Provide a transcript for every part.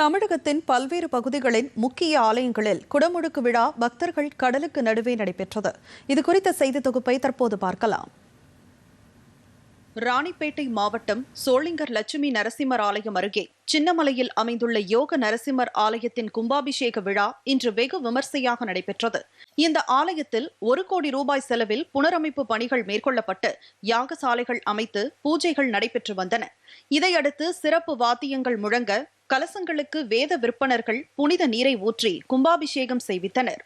தமிழகத்தின் பல்வேறு பகுதிகளின் முக்கிய ஆலயங்களில் குடமுழுக்கு விழா பக்தர்கள் கடலுக்கு நடுவே நடைபெற்றது. இது குறித்த செய்தி தொகுப்பை தற்போது பார்க்கலாம். ராணிப்பேட்டை மாவட்டம் சோளிங்கர் லட்சுமி நரசிம்மர் ஆலயம் அருகே சின்னமலையில் அமைந்துள்ள யோக நரசிம்மர் ஆலயத்தின் கும்பாபிஷேக விழா இன்று வெகு விமர்சையாக நடைபெற்றது. இந்த ஆலயத்தில் ஒரு கோடி ரூபாய் செலவில் புனரமைப்பு பணிகள் மேற்கொள்ளப்பட்டு யாகசாலைகள் அமைத்து பூஜைகள் நடைபெற்று வந்தன. இதையடுத்து சிறப்பு வாத்தியங்கள் முழங்க கலசங்களுக்கு வேத விற்பனர்கள் புனித நீரை ஊற்றி கும்பாபிஷேகம் செய்வித்தனர்.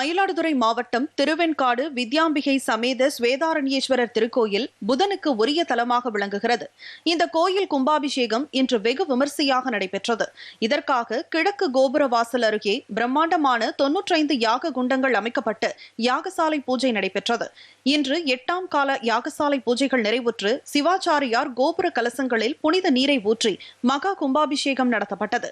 மயிலாடுதுறை மாவட்டம் திருவெண்காடு வித்யாம்பிகை சமேத ஸ்வேதாரண்யேஸ்வரர் திருக்கோயில் புதனுக்கு உரிய தலமாக விளங்குகிறது. இந்த கோயில் கும்பாபிஷேகம் இன்று வெகு விமர்சையாக நடைபெற்றது. இதற்காக கிழக்கு கோபுர வாசல் அருகே பிரம்மாண்டமான தொன்னூற்றைந்து யாக குண்டங்கள் அமைக்கப்பட்டு யாகசாலை பூஜை நடைபெற்றது. இன்று எட்டாம் கால யாகசாலை பூஜைகள் நிறைவுற்று சிவாச்சாரியார் கோபுர கலசங்களில் புனித நீரை ஊற்றி மகா கும்பாபிஷேகம் நடத்தப்பட்டது.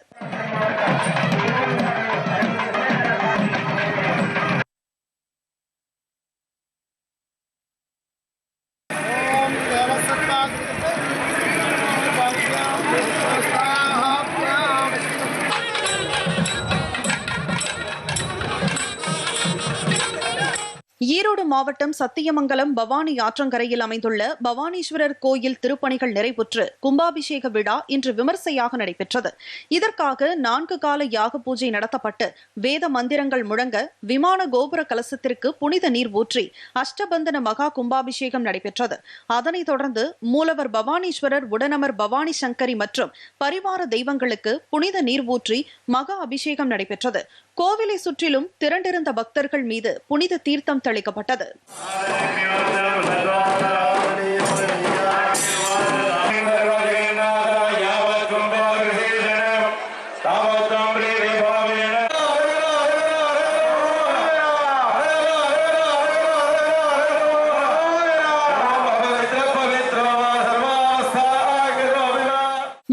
ஈரோடு மாவட்டம் சத்தியமங்கலம் பவானி ஆற்றங்கரையில் அமைந்துள்ள பவானீஸ்வரர் கோயில் திருப்பணிகள் நிறைவுற்று கும்பாபிஷேக விழா இன்று விமர்சையாக நடைபெற்றது. இதற்காக நான்கு கால யாக பூஜை நடத்தப்பட்டு வேத மந்திரங்கள் முழங்க விமான கோபுர கலசத்திற்கு புனித நீர் ஊற்றி அஷ்டபந்தன மகா கும்பாபிஷேகம் நடைபெற்றது. அதனைத் தொடர்ந்து மூலவர் பவானீஸ்வரர் உடனமர் பவானி சங்கரி மற்றும் பரிவார தெய்வங்களுக்கு புனித நீர் ஊற்றி மகா அபிஷேகம் நடைபெற்றது. கோவிலை சுற்றிலும் திரண்டிருந்த பக்தர்கள் மீது புனித தீர்த்தம் தெளிக்கப்பட்டது.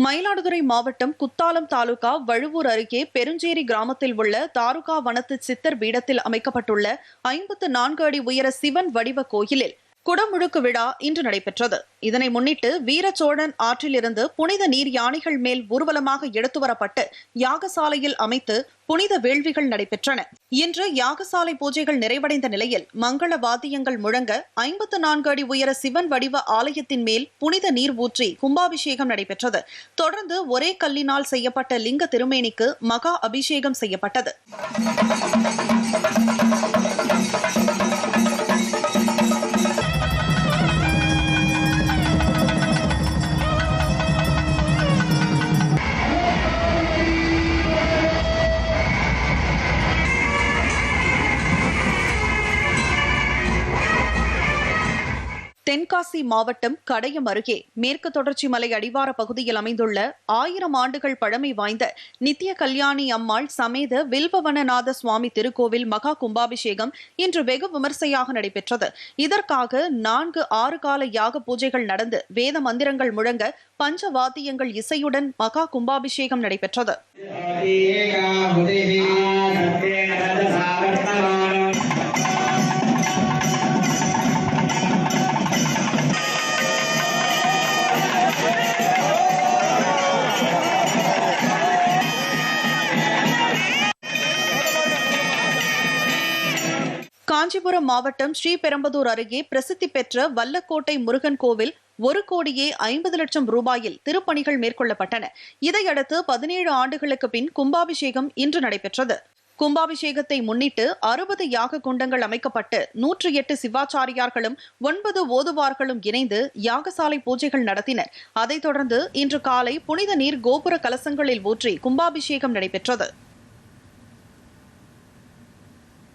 மயிலாடுதுறை மாவட்டம் குத்தாலம் தாலுகா வழுவூர் அருகே பெருஞ்சேரி கிராமத்தில் உள்ள தாருகா வனத்து சித்தர் பீடத்தில் அமைக்கப்பட்டுள்ள ஐம்பத்து நான்கு அடி உயர சிவன் வடிவ கோயிலில் குடமுழுக்கு விழா இன்று நடைபெற்றது. இதனை முன்னிட்டு வீரச்சோழன் ஆற்றிலிருந்து புனித நீர் யானைகள் மேல் ஊர்வலமாக எடுத்து வரப்பட்டு யாகசாலையில் அமைத்து புனித வேள்விகள் நடைபெற்றன. இன்று யாகசாலை பூஜைகள் நிறைவடைந்த நிலையில் மங்கள வாத்தியங்கள் முழங்க ஐம்பத்து நான்கு அடி உயர சிவன் வடிவ ஆலயத்தின் மேல் புனித நீர் ஊற்றி கும்பாபிஷேகம் நடைபெற்றது. தொடர்ந்து ஒரே கல்லினால் செய்யப்பட்ட லிங்க திருமேனிக்கு மகா அபிஷேகம் செய்யப்பட்டது. தென்காசி மாவட்டம் கடையம் அருகே மேற்கு தொடர்ச்சி மலை அடிவார பகுதியில் அமைந்துள்ள ஆயிரம் ஆண்டுகள் பழமை வாய்ந்த நித்திய கல்யாணி அம்மாள் சமேத வில்வவனநாத சுவாமி திருக்கோவில் மகா கும்பாபிஷேகம் இன்று வெகு விமர்சையாக நடைபெற்றது. இதற்காக நான்கு ஆறு கால யாக பூஜைகள் நடந்து வேத மந்திரங்கள் முழங்க பஞ்ச வாத்தியங்கள் இசையுடன் மகா கும்பாபிஷேகம் நடைபெற்றது. காஞ்சிபுரம் மாவட்டம் ஸ்ரீபெரும்புதூர் அருகே பிரசித்தி பெற்ற வல்லக்கோட்டை முருகன் கோவில் ஒரு கோடியே ஐம்பது லட்சம் ரூபாயில் திருப்பணிகள் மேற்கொள்ளப்பட்டன. இதையடுத்து பதினேழு ஆண்டுகளுக்கு பின் கும்பாபிஷேகம் இன்று நடைபெற்றது. கும்பாபிஷேகத்தை முன்னிட்டு அறுபது யாக குண்டங்கள் அமைக்கப்பட்டு நூற்றி எட்டு சிவாச்சாரியார்களும் ஒன்பது ஓதுவார்களும் இணைந்து யாகசாலை பூஜைகள் நடத்தினர். அதைத் தொடர்ந்து இன்று காலை புனித நீர் கோபுர கலசங்களில் ஊற்றி கும்பாபிஷேகம் நடைபெற்றது.